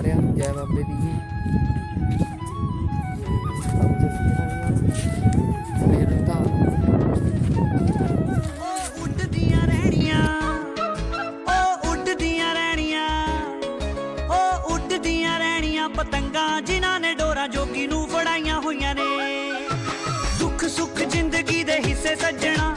ਸਾਰਿਆਂ ਜੈ ਬਾਬੇ ਦੀ। ਜੀ ਉੱਡਦੀਆਂ ਰਹਿਣੀਆਂ, ਉਹ ਉੱਡਦੀਆਂ ਰਹਿਣੀਆਂ, ਉਹ ਉੱਡਦੀਆਂ ਰਹਿਣੀਆਂ ਪਤੰਗਾਂ ਜਿਨ੍ਹਾਂ ਨੇ ਡੋਰਾ ਜੋਗੀ ਨੂੰ ਫੜਾਈਆਂ ਹੋਈਆਂ ਨੇ। ਦੁੱਖ ਸੁੱਖ ਜ਼ਿੰਦਗੀ ਦੇ ਹਿੱਸੇ ਸੱਜਣਾ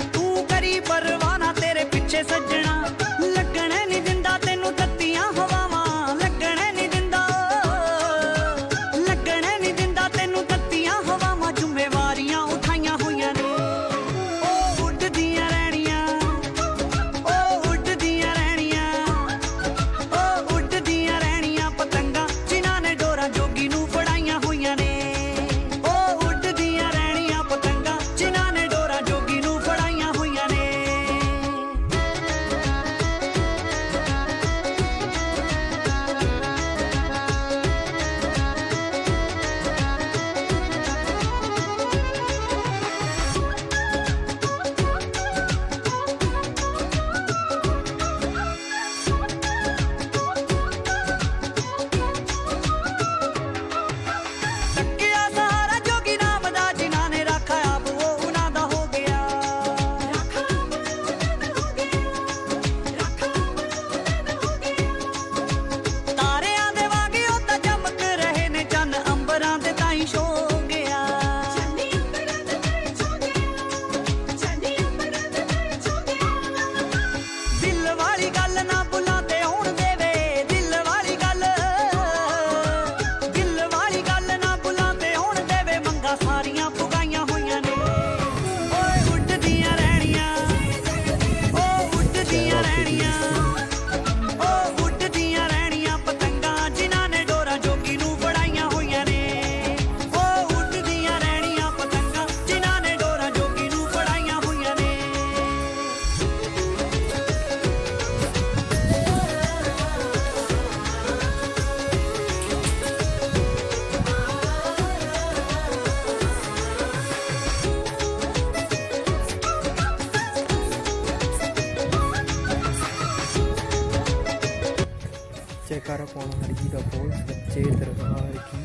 Thank you. ਸਰਕਾਰਾਂ ਪਾਉਣ ਵਾਲੀ ਜੀ ਦਾ ਬਹੁਤ ਸੱਚੇ ਦਰਬਾਰ ਕੀ